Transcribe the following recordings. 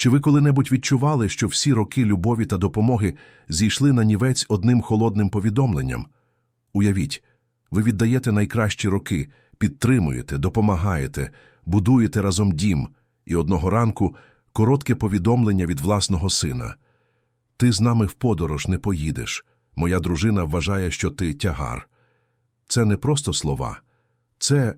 Чи ви коли-небудь відчували, що всі роки любові та допомоги зійшли на нівець одним холодним повідомленням? Уявіть, ви віддаєте найкращі роки, підтримуєте, допомагаєте, будуєте разом дім, і одного ранку коротке повідомлення від власного сина. Ти з нами в подорож не поїдеш. Моя дружина вважає, що ти тягар. Це не просто слова. Це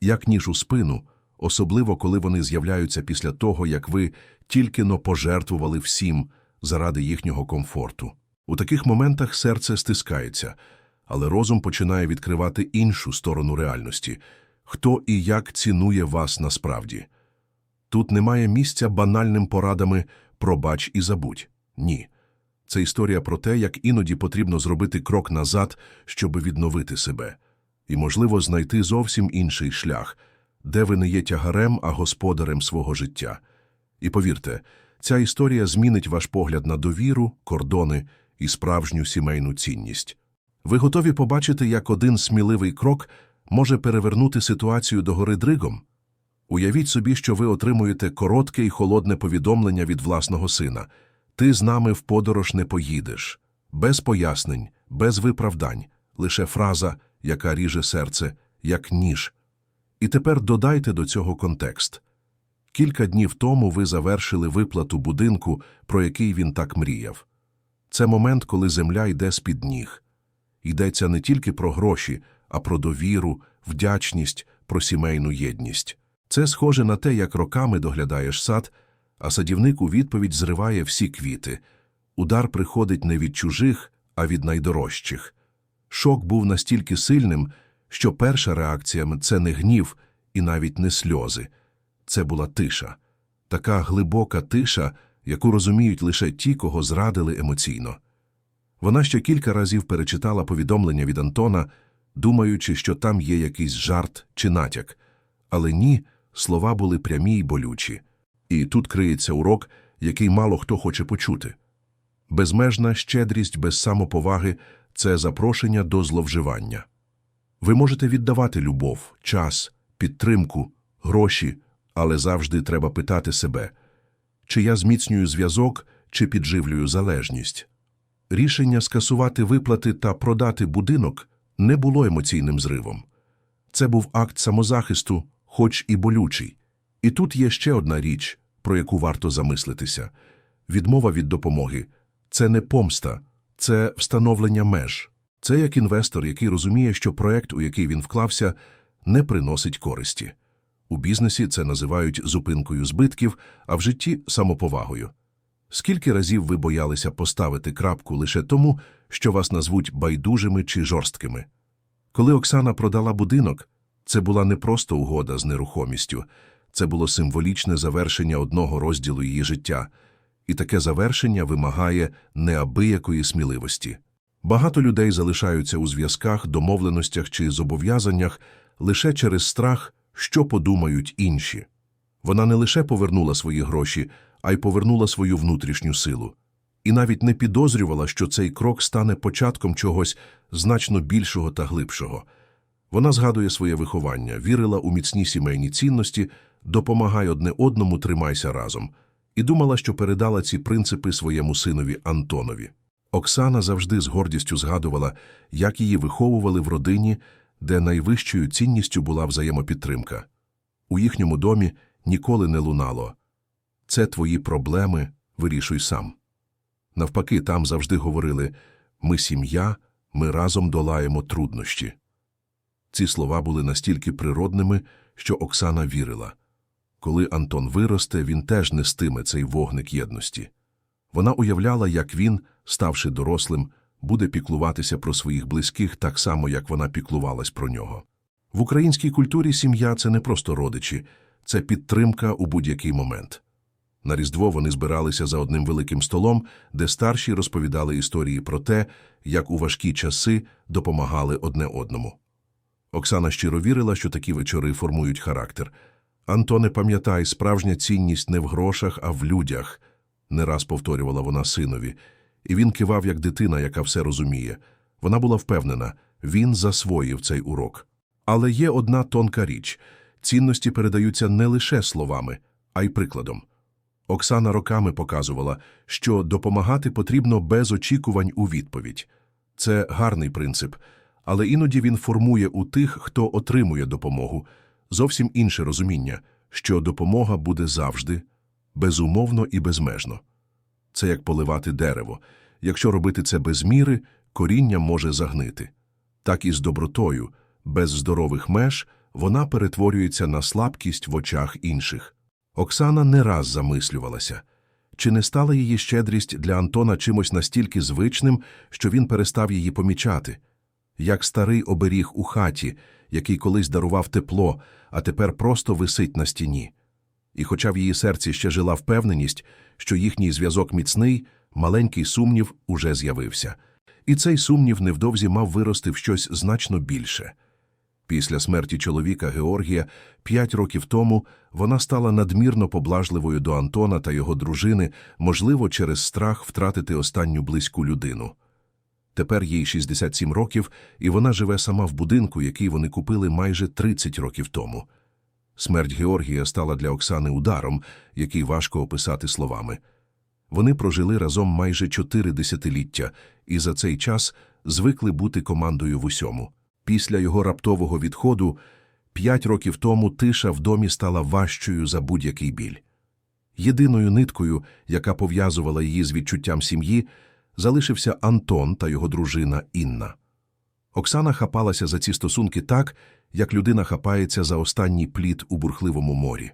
як ніж у спину, особливо коли вони з'являються після того, як ви тільки-но пожертвували всім заради їхнього комфорту. У таких моментах серце стискається, але розум починає відкривати іншу сторону реальності – хто і як цінує вас насправді. Тут немає місця банальним порадами «пробач і забудь». Ні. Це історія про те, як іноді потрібно зробити крок назад, щоб відновити себе. І, можливо, знайти зовсім інший шлях, де ви не є тягарем, а господарем свого життя. І повірте, ця історія змінить ваш погляд на довіру, кордони і справжню сімейну цінність. Ви готові побачити, як один сміливий крок може перевернути ситуацію догори дригом? Уявіть собі, що ви отримуєте коротке і холодне повідомлення від власного сина. Ти з нами в подорож не поїдеш. Без пояснень, без виправдань, лише фраза, яка ріже серце, як ніж. І тепер додайте до цього контекст. Кілька днів тому ви завершили виплату будинку, про який він так мріяв. Це момент, коли земля йде з-під ніг. Йдеться не тільки про гроші, а про довіру, вдячність, про сімейну єдність. Це схоже на те, як роками доглядаєш сад, а садівник у відповідь зриває всі квіти. Удар приходить не від чужих, а від найдорожчих. Шок був настільки сильним, що перша реакція – це не гнів і навіть не сльози. Це була тиша. Така глибока тиша, яку розуміють лише ті, кого зрадили емоційно. Вона ще кілька разів перечитала повідомлення від Антона, думаючи, що там є якийсь жарт чи натяк. Але ні, слова були прямі й болючі. І тут криється урок, який мало хто хоче почути. Безмежна щедрість без самоповаги – це запрошення до зловживання. Ви можете віддавати любов, час, підтримку, гроші, але завжди треба питати себе, чи я зміцнюю зв'язок, чи підживлюю залежність. Рішення скасувати виплати та продати будинок не було емоційним зривом. Це був акт самозахисту, хоч і болючий. І тут є ще одна річ, про яку варто замислитися. Відмова від допомоги – це не помста, це встановлення меж. Це як інвестор, який розуміє, що проект, у який він вклався, не приносить користі. У бізнесі це називають зупинкою збитків, а в житті – самоповагою. Скільки разів ви боялися поставити крапку лише тому, що вас назвуть байдужими чи жорсткими? Коли Оксана продала будинок, це була не просто угода з нерухомістю, це було символічне завершення одного розділу її життя, і таке завершення вимагає неабиякої сміливості. Багато людей залишаються у зв'язках, домовленостях чи зобов'язаннях лише через страх, що подумають інші. Вона не лише повернула свої гроші, а й повернула свою внутрішню силу. І навіть не підозрювала, що цей крок стане початком чогось значно більшого та глибшого. Вона згадує своє виховання, вірила у міцні сімейні цінності, допомагай одне одному, тримайся разом, і думала, що передала ці принципи своєму синові Антонові. Оксана завжди з гордістю згадувала, як її виховували в родині, де найвищою цінністю була взаємопідтримка. У їхньому домі ніколи не лунало. Це твої проблеми, вирішуй сам. Навпаки, там завжди говорили ми сім'я, ми разом долаємо труднощі. Ці слова були настільки природними, що Оксана вірила. Коли Антон виросте, він теж нестиме цей вогник єдності. Вона уявляла, як він, ставши дорослим, буде піклуватися про своїх близьких так само, як вона піклувалась про нього. В українській культурі сім'я це не просто родичі, це підтримка у будь-який момент. На Різдво вони збиралися за одним великим столом, де старші розповідали історії про те, як у важкі часи допомагали одне одному. Оксана щиро вірила, що такі вечори формують характер. Антоне, пам'ятай, справжня цінність не в грошах, а в людях, не раз повторювала вона синові, і він кивав, як дитина, яка все розуміє. Вона була впевнена, він засвоїв цей урок. Але є одна тонка річ цінності передаються не лише словами, а й прикладом. Оксана роками показувала, що допомагати потрібно без очікувань у відповідь. Це гарний принцип, але іноді він формує у тих, хто отримує допомогу, зовсім інше розуміння, що допомога буде завжди, безумовно і безмежно. Це як поливати дерево. Якщо робити це без міри, коріння може загнити. Так і з добротою, без здорових меж, вона перетворюється на слабкість в очах інших. Оксана не раз замислювалася, чи не стала її щедрість для Антона чимось настільки звичним, що він перестав її помічати, як старий оберіг у хаті, який колись дарував тепло, а тепер просто висить на стіні. І хоча в її серці ще жила впевненість, що їхній зв'язок міцний, маленький сумнів уже з'явився. І цей сумнів невдовзі мав вирости в щось значно більше. Після смерті чоловіка Георгія п'ять років тому вона стала надмірно поблажливою до Антона та його дружини, можливо, через страх втратити останню близьку людину. Тепер їй 67 років, і вона живе сама в будинку, який вони купили майже 30 років тому. Смерть Георгія стала для Оксани ударом, який важко описати словами. Вони прожили разом майже чотири десятиліття і за цей час звикли бути командою в усьому. Після його раптового відходу п'ять років тому тиша в домі стала важчою за будь-який біль. Єдиною ниткою, яка пов'язувала її з відчуттям сім'ї, залишився Антон та його дружина Інна. Оксана хапалася за ці стосунки так, як людина хапається за останній плід у бурхливому морі.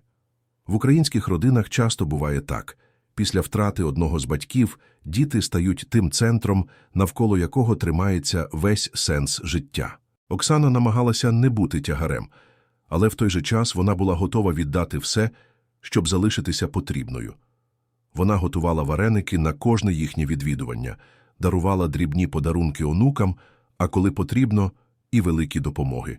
В українських родинах часто буває так. Після втрати одного з батьків діти стають тим центром, навколо якого тримається весь сенс життя. Оксана намагалася не бути тягарем, але в той же час вона була готова віддати все, щоб залишитися потрібною. Вона готувала вареники на кожне їхнє відвідування, дарувала дрібні подарунки онукам, а коли потрібно, і великі допомоги.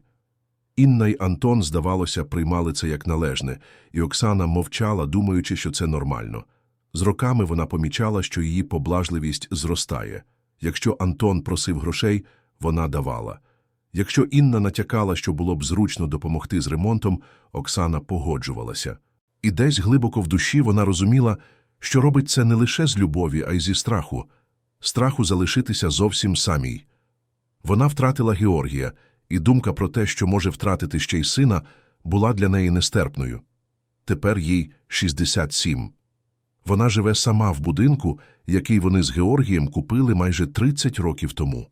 Інна й Антон, здавалося, приймали це як належне, і Оксана мовчала, думаючи, що це нормально. З роками вона помічала, що її поблажливість зростає. Якщо Антон просив грошей, вона давала. Якщо Інна натякала, що було б зручно допомогти з ремонтом, Оксана погоджувалася. І десь глибоко в душі вона розуміла, що робить це не лише з любові, а й зі страху, страху залишитися зовсім самій. Вона втратила Георгія, і думка про те, що може втратити ще й сина, була для неї нестерпною. Тепер їй 67. Вона живе сама в будинку, який вони з Георгієм купили майже 30 років тому.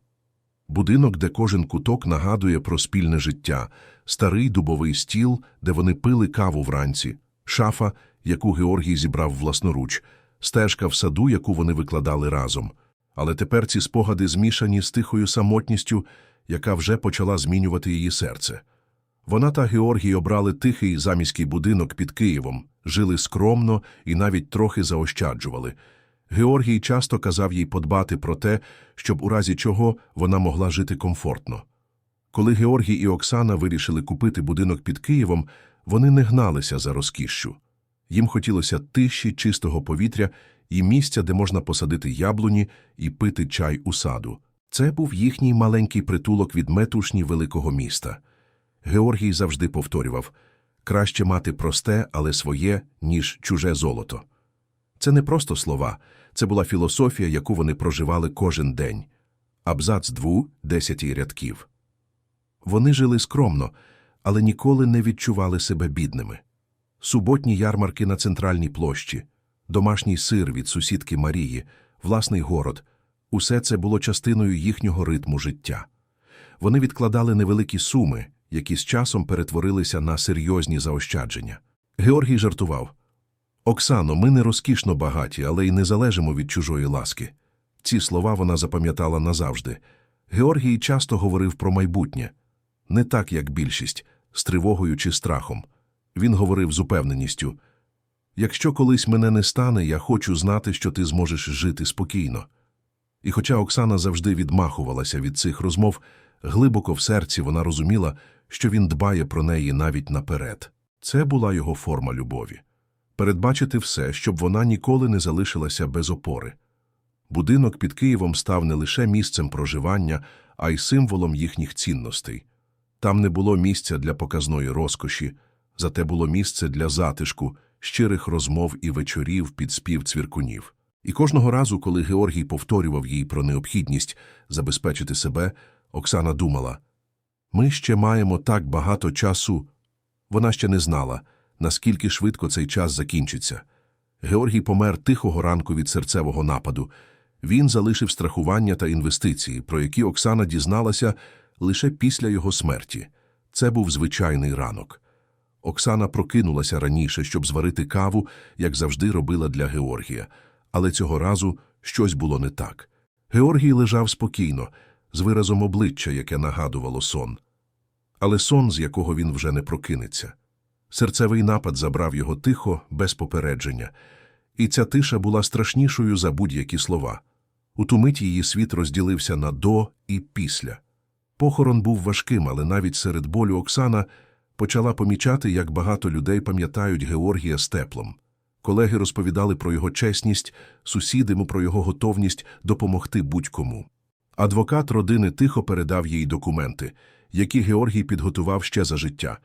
Будинок, де кожен куток нагадує про спільне життя, старий дубовий стіл, де вони пили каву вранці, шафа, яку Георгій зібрав власноруч, стежка в саду, яку вони викладали разом. Але тепер ці спогади змішані з тихою самотністю, яка вже почала змінювати її серце. Вона та Георгій обрали тихий заміський будинок під Києвом, жили скромно і навіть трохи заощаджували. Георгій часто казав їй подбати про те, щоб у разі чого вона могла жити комфортно. Коли Георгій і Оксана вирішили купити будинок під Києвом, вони не гналися за розкішшю. Їм хотілося тиші, чистого повітря і місця, де можна посадити яблуні і пити чай у саду. Це був їхній маленький притулок від метушні великого міста. Георгій завжди повторював краще мати просте, але своє, ніж чуже золото. Це не просто слова, це була філософія, яку вони проживали кожен день. Абзац дву десяті рядків. Вони жили скромно, але ніколи не відчували себе бідними. Суботні ярмарки на центральній площі, домашній сир від сусідки Марії, власний город усе це було частиною їхнього ритму життя. Вони відкладали невеликі суми, які з часом перетворилися на серйозні заощадження. Георгій жартував Оксано, ми не розкішно багаті, але й не залежимо від чужої ласки. Ці слова вона запам'ятала назавжди. Георгій часто говорив про майбутнє не так, як більшість, з тривогою чи страхом. Він говорив з упевненістю якщо колись мене не стане, я хочу знати, що ти зможеш жити спокійно. І хоча Оксана завжди відмахувалася від цих розмов, глибоко в серці вона розуміла, що він дбає про неї навіть наперед. Це була його форма любові передбачити все, щоб вона ніколи не залишилася без опори. Будинок під Києвом став не лише місцем проживання, а й символом їхніх цінностей. Там не було місця для показної розкоші, зате було місце для затишку, щирих розмов і вечорів під спів цвіркунів. І кожного разу, коли Георгій повторював їй про необхідність забезпечити себе, Оксана думала ми ще маємо так багато часу. Вона ще не знала, наскільки швидко цей час закінчиться. Георгій помер тихого ранку від серцевого нападу. Він залишив страхування та інвестиції, про які Оксана дізналася лише після його смерті. Це був звичайний ранок. Оксана прокинулася раніше, щоб зварити каву, як завжди робила для Георгія. Але цього разу щось було не так. Георгій лежав спокійно, з виразом обличчя, яке нагадувало сон. Але сон, з якого він вже не прокинеться. Серцевий напад забрав його тихо, без попередження. І ця тиша була страшнішою за будь-які слова. У ту мить її світ розділився на «до» і «після». Похорон був важким, але навіть серед болю Оксана почала помічати, як багато людей пам'ятають Георгія з теплом. Колеги розповідали про його чесність, сусідимо про його готовність допомогти будь-кому. Адвокат родини тихо передав їй документи, які Георгій підготував ще за життя.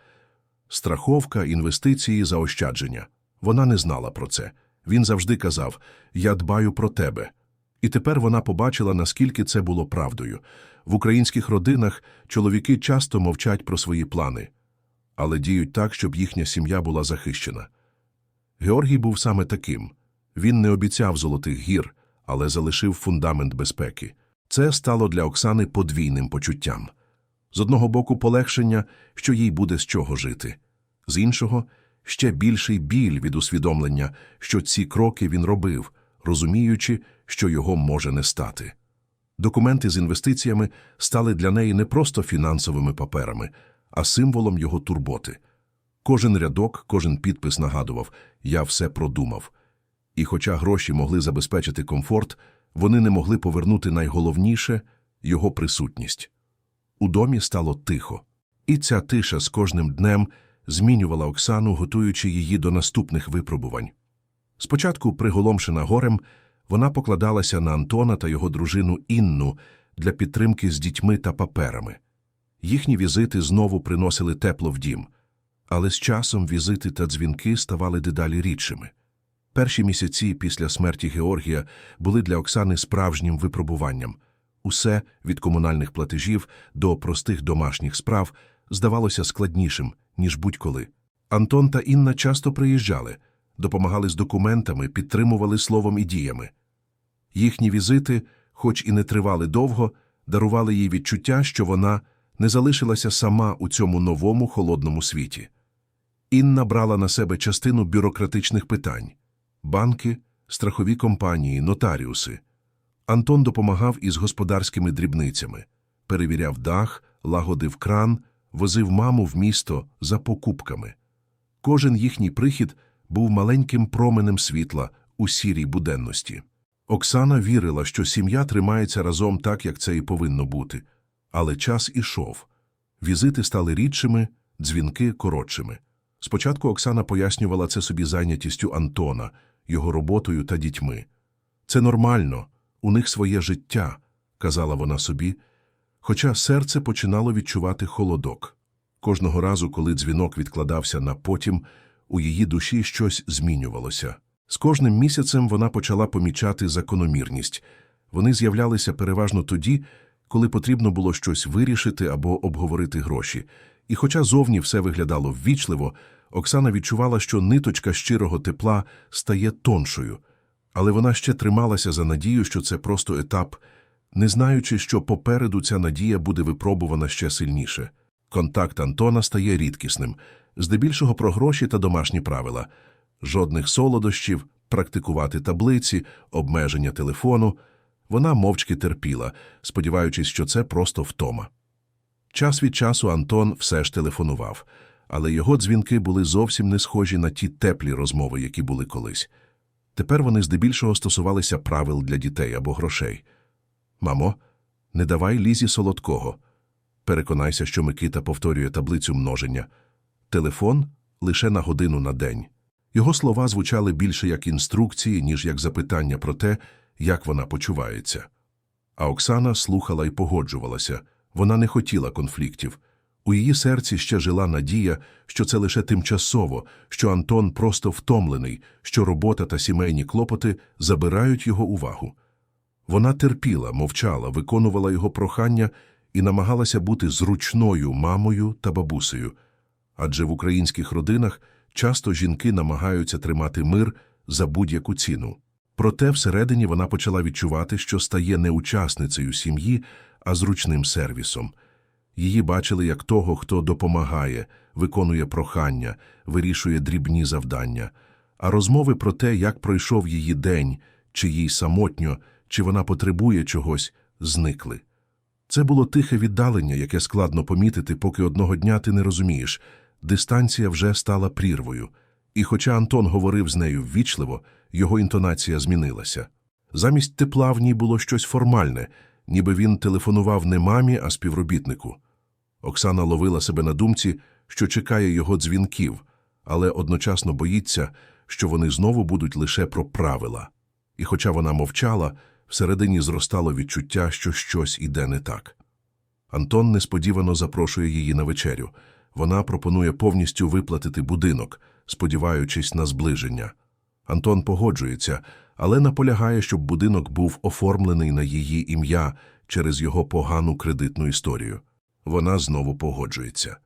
Страховка, інвестиції, заощадження. Вона не знала про це. Він завжди казав «Я дбаю про тебе». І тепер вона побачила, наскільки це було правдою. В українських родинах чоловіки часто мовчать про свої плани, але діють так, щоб їхня сім'я була захищена. Георгій був саме таким. Він не обіцяв золотих гір, але залишив фундамент безпеки. Це стало для Оксани подвійним почуттям. З одного боку полегшення, що їй буде з чого жити. З іншого – ще більший біль від усвідомлення, що ці кроки він робив, розуміючи, що його може не стати. Документи з інвестиціями стали для неї не просто фінансовими паперами, а символом його турботи. Кожен рядок, кожен підпис нагадував «я все продумав». І хоча гроші могли забезпечити комфорт, вони не могли повернути найголовніше – його присутність. У домі стало тихо. І ця тиша з кожним днем змінювала Оксану, готуючи її до наступних випробувань. Спочатку, приголомшена горем, вона покладалася на Антона та його дружину Інну для підтримки з дітьми та паперами. Їхні візити знову приносили тепло в дім, але з часом візити та дзвінки ставали дедалі рідшими. Перші місяці після смерті Георгія були для Оксани справжнім випробуванням. Усе від комунальних платежів до простих домашніх справ здавалося складнішим, ніж будь-коли. Антон та Інна часто приїжджали, допомагали з документами, підтримували словом і діями. Їхні візити, хоч і не тривали довго, дарували їй відчуття, що вона не залишилася сама у цьому новому холодному світі. Інна брала на себе частину бюрократичних питань банки, страхові компанії, нотаріуси. Антон допомагав із господарськими дрібницями, перевіряв дах, лагодив кран, возив маму в місто за покупками. Кожен їхній прихід був маленьким променем світла у сірій буденності. Оксана вірила, що сім'я тримається разом так, як це і повинно бути. Але час ішов. Візити стали рідшими, дзвінки коротшими. Спочатку Оксана пояснювала це собі зайнятістю Антона, його роботою та дітьми. Це нормально, у них своє життя, казала вона собі, хоча серце починало відчувати холодок. Кожного разу, коли дзвінок відкладався на потім, у її душі щось змінювалося. З кожним місяцем вона почала помічати закономірність. Вони з'являлися переважно тоді, коли потрібно було щось вирішити або обговорити гроші. І хоча зовні все виглядало ввічливо, Оксана відчувала, що ниточка щирого тепла стає тоншою, але вона ще трималася за надію, що це просто етап, не знаючи, що попереду ця надія буде випробувана ще сильніше. Контакт Антона стає рідкісним, здебільшого про гроші та домашні правила. Жодних солодощів, практикувати таблиці, обмеження телефону. Вона мовчки терпіла, сподіваючись, що це просто втома. Час від часу Антон все ж телефонував, але його дзвінки були зовсім не схожі на ті теплі розмови, які були колись. Тепер вони здебільшого стосувалися правил для дітей або грошей. Мамо, не давай лізі солодкого. Переконайся, що Микита повторює таблицю множення. Телефон лише на годину на день. Його слова звучали більше як інструкції, ніж як запитання про те, як вона почувається. А Оксана слухала і погоджувалася. Вона не хотіла конфліктів. У її серці ще жила надія, що це лише тимчасово, що Антон просто втомлений, що робота та сімейні клопоти забирають його увагу. Вона терпіла, мовчала, виконувала його прохання і намагалася бути зручною мамою та бабусею. Адже в українських родинах часто жінки намагаються тримати мир за будь-яку ціну. Проте всередині вона почала відчувати, що стає не учасницею сім'ї, а зручним сервісом. Її бачили як того, хто допомагає, виконує прохання, вирішує дрібні завдання. А розмови про те, як пройшов її день, чи їй самотньо, чи вона потребує чогось, зникли. Це було тихе віддалення, яке складно помітити, поки одного дня ти не розумієш. Дистанція вже стала прірвою. І хоча Антон говорив з нею ввічливо, його інтонація змінилася. Замість тепла в ній було щось формальне, ніби він телефонував не мамі, а співробітнику. Оксана ловила себе на думці, що чекає його дзвінків, але одночасно боїться, що вони знову будуть лише про правила. І хоча вона мовчала, всередині зростало відчуття, що щось іде не так. Антон несподівано запрошує її на вечерю. Вона пропонує повністю виплатити будинок, сподіваючись на зближення. Антон погоджується, але наполягає, щоб будинок був оформлений на її ім'я через його погану кредитну історію. Вона знову погоджується.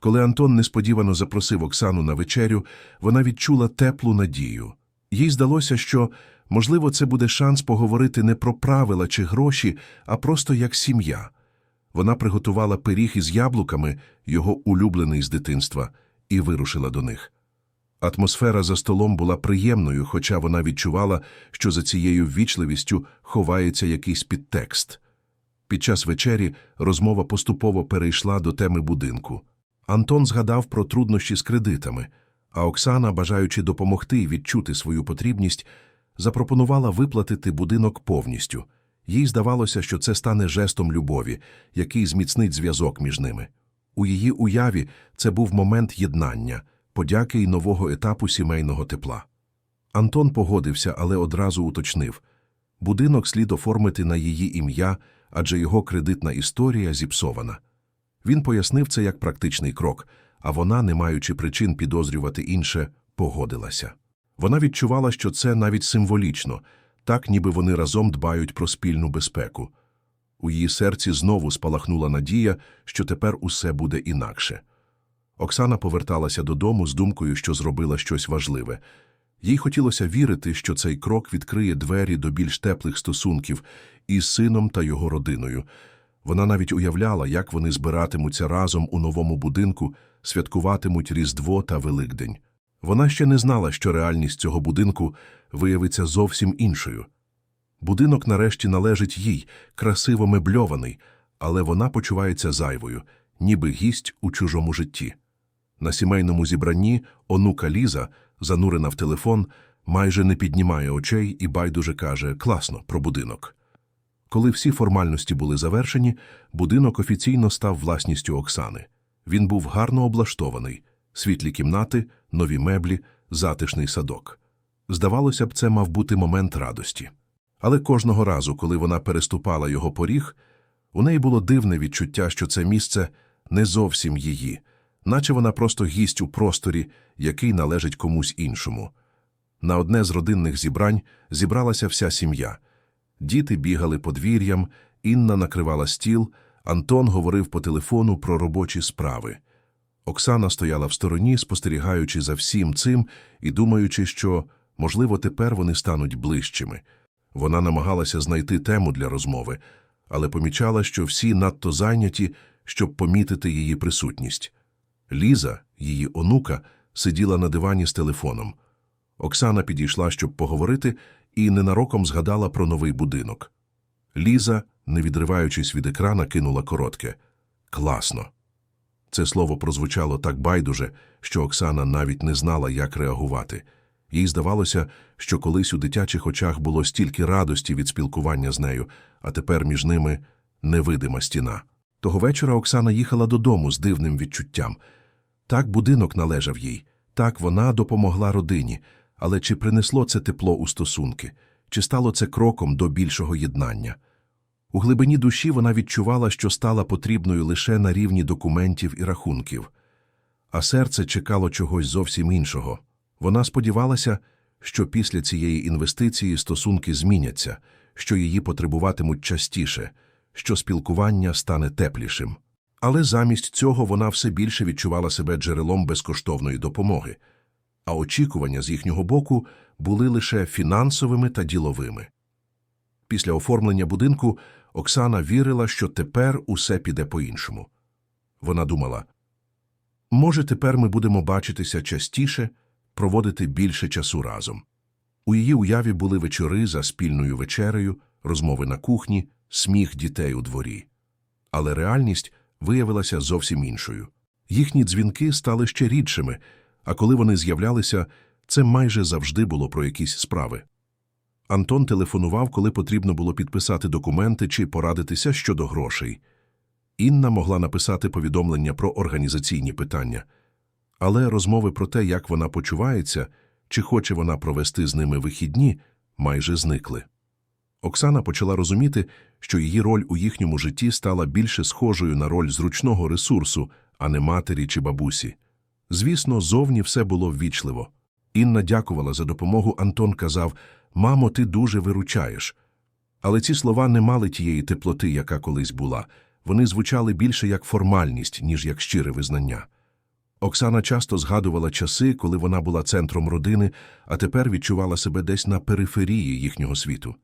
Коли Антон несподівано запросив Оксану на вечерю, вона відчула теплу надію. Їй здалося, що, можливо, це буде шанс поговорити не про правила чи гроші, а просто як сім'я. Вона приготувала пиріг із яблуками, його улюблений з дитинства, і вирушила до них. Атмосфера за столом була приємною, хоча вона відчувала, що за цією ввічливістю ховається якийсь підтекст. Під час вечері розмова поступово перейшла до теми будинку. Антон згадав про труднощі з кредитами, а Оксана, бажаючи допомогти і відчути свою потрібність, запропонувала виплатити будинок повністю. Їй здавалося, що це стане жестом любові, який зміцнить зв'язок між ними. У її уяві це був момент єднання, подяки й нового етапу сімейного тепла. Антон погодився, але одразу уточнив будинок слід оформити на її ім'я, адже його кредитна історія зіпсована. Він пояснив це як практичний крок, а вона, не маючи причин підозрювати інше, погодилася. Вона відчувала, що це навіть символічно, так ніби вони разом дбають про спільну безпеку. У її серці знову спалахнула надія, що тепер усе буде інакше. Оксана поверталася додому з думкою, що зробила щось важливе. Їй хотілося вірити, що цей крок відкриє двері до більш теплих стосунків із сином та його родиною. Вона навіть уявляла, як вони збиратимуться разом у новому будинку, святкуватимуть Різдво та Великдень. Вона ще не знала, що реальність цього будинку виявиться зовсім іншою. Будинок нарешті належить їй, красиво мебльований, але вона почувається зайвою, ніби гість у чужому житті. На сімейному зібранні онука Ліза, занурена в телефон, майже не піднімає очей і байдуже каже «класно» про будинок. Коли всі формальності були завершені, будинок офіційно став власністю Оксани. Він був гарно облаштований, світлі кімнати, нові меблі, затишний садок. Здавалося б, це мав бути момент радості. Але кожного разу, коли вона переступала його поріг, у неї було дивне відчуття, що це місце не зовсім її, наче вона просто гість у просторі, який належить комусь іншому. На одне з родинних зібрань зібралася вся сім'я. Діти бігали подвір'ям, Інна накривала стіл, Антон говорив по телефону про робочі справи. Оксана стояла в стороні, спостерігаючи за всім цим і думаючи, що, можливо, тепер вони стануть ближчими. Вона намагалася знайти тему для розмови, але помічала, що всі надто зайняті, щоб помітити її присутність. Ліза, її онука, сиділа на дивані з телефоном. Оксана підійшла, щоб поговорити, і ненароком згадала про новий будинок. Ліза, не відриваючись від екрана, кинула коротке Класно. Це слово прозвучало так байдуже, що Оксана навіть не знала, як реагувати. Їй здавалося, що колись у дитячих очах було стільки радості від спілкування з нею, а тепер між ними невидима стіна. Того вечора Оксана їхала додому з дивним відчуттям. Так будинок належав їй, так вона допомогла родині, але чи принесло це тепло у стосунки, чи стало це кроком до більшого єднання? У глибині душі вона відчувала, що стала потрібною лише на рівні документів і рахунків. А серце чекало чогось зовсім іншого. Вона сподівалася, що після цієї інвестиції стосунки зміняться, що її потребуватимуть частіше, що спілкування стане теплішим. Але замість цього вона все більше відчувала себе джерелом безкоштовної допомоги, а очікування з їхнього боку були лише фінансовими та діловими. Після оформлення будинку Оксана вірила, що тепер усе піде по-іншому. Вона думала, може, тепер ми будемо бачитися частіше, проводити більше часу разом. У її уяві були вечори за спільною вечерею, розмови на кухні, сміх дітей у дворі. Але реальність виявилася зовсім іншою. Їхні дзвінки стали ще рідшими, а коли вони з'являлися, це майже завжди було про якісь справи. Антон телефонував, коли потрібно було підписати документи чи порадитися щодо грошей. Інна могла написати повідомлення про організаційні питання. Але розмови про те, як вона почувається, чи хоче вона провести з ними вихідні, майже зникли. Оксана почала розуміти, що її роль у їхньому житті стала більше схожою на роль зручного ресурсу, а не матері чи бабусі. Звісно, зовні все було ввічливо. Інна дякувала за допомогу, Антон казав «Мамо, ти дуже виручаєш». Але ці слова не мали тієї теплоти, яка колись була. Вони звучали більше як формальність, ніж як щире визнання. Оксана часто згадувала часи, коли вона була центром родини, а тепер відчувала себе десь на периферії їхнього світу.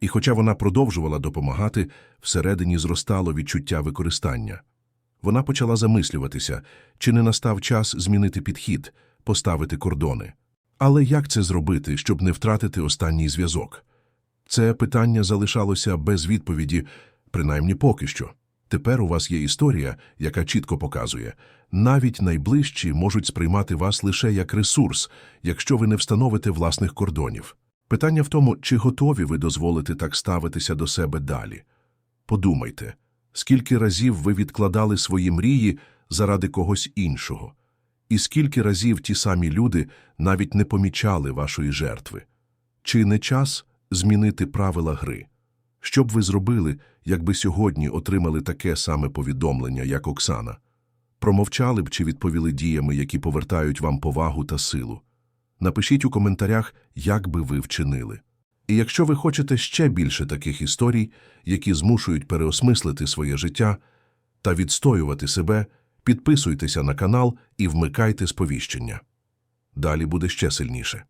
І хоча вона продовжувала допомагати, всередині зростало відчуття використання. Вона почала замислюватися, чи не настав час змінити підхід, поставити кордони. Але як це зробити, щоб не втратити останній зв'язок? Це питання залишалося без відповіді, принаймні поки що. Тепер у вас є історія, яка чітко показує, навіть найближчі можуть сприймати вас лише як ресурс, якщо ви не встановите власних кордонів. Питання в тому, чи готові ви дозволити так ставитися до себе далі. Подумайте, скільки разів ви відкладали свої мрії заради когось іншого, і скільки разів ті самі люди навіть не помічали вашої жертви. Чи не час змінити правила гри? Що б ви зробили, якби сьогодні отримали таке саме повідомлення, як Оксана? Промовчали б чи відповіли діями, які повертають вам повагу та силу? Напишіть у коментарях, як би ви вчинили. І якщо ви хочете ще більше таких історій, які змушують переосмислити своє життя та відстоювати себе, підписуйтеся на канал і вмикайте сповіщення. Далі буде ще сильніше.